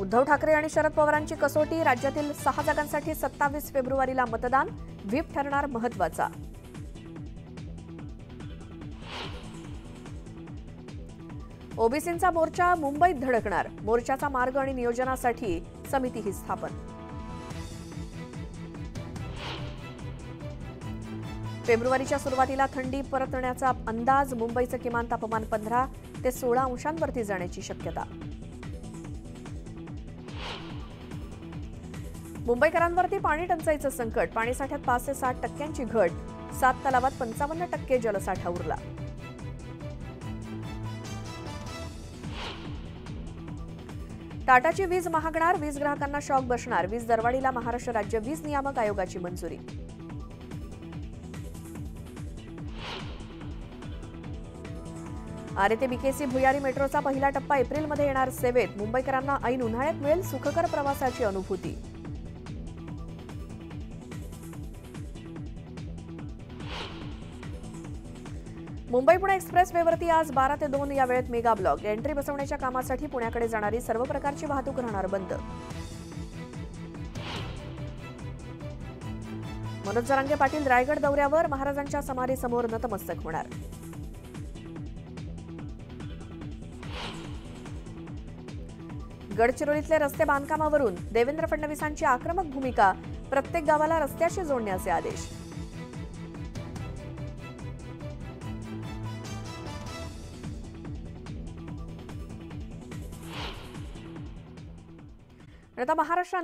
उद्धव ठाकरे आणि शरद पवारांची कसोटी राज्यातील सहा जागांसाठी सत्तावीस फेब्रुवारीला मतदान व्हीप ठरणार महत्त्वाचा ओबीसींचा मोर्चा मुंबईत धडकणार मोर्चाचा मार्ग आणि नियोजनासाठी समितीही स्थापन. फेब्रुवारीच्या सुरुवातीला थंडी परतण्याचा अंदाज मुंबईचं किमान तापमान पंधरा ते सोळा अंशांवरती जाण्याची शक्यता. मुंबईकरांवरती पाणी टंचाईचं संकट पाणीसाठ्यात पाच ते साठ टक्क्यांची घट सात तलावात पंचावन्न टक्के जलसाठा उरला. टाटाची वीज महागणार वीज ग्राहकांना शॉक बसणार वीज दरवाढीला महाराष्ट्र राज्य वीज नियामक आयोगाची मंजुरी. आरे ते बीकेसी भुयारी मेट्रोचा पहिला टप्पा एप्रिलमध्ये येणार सेवेत मुंबईकरांना ऐन उन्हाळ्यात मिळेल सुखकर प्रवासाची अनुभूती. मुंबई पुणे एक्सप्रेस वेवरती आज बारा ते दोन या वेळेत मेगा ब्लॉक. एंट्री बसवण्याच्या कामासाठी पुण्याकडे जाणारी सर्व प्रकारची वाहतूक राहणार बंद. मनोज जरांगे पाटील रायगड दौऱ्यावर महाराजांच्या समाधीसमोर नतमस्तक होणार. गडचिरोलीतले रस्ते बांधकामावरून देवेंद्र फडणवीसांची आक्रमक भूमिका प्रत्येक गावाला रस्त्याशी जोडण्याचे आदेश. आता महाराष्ट्र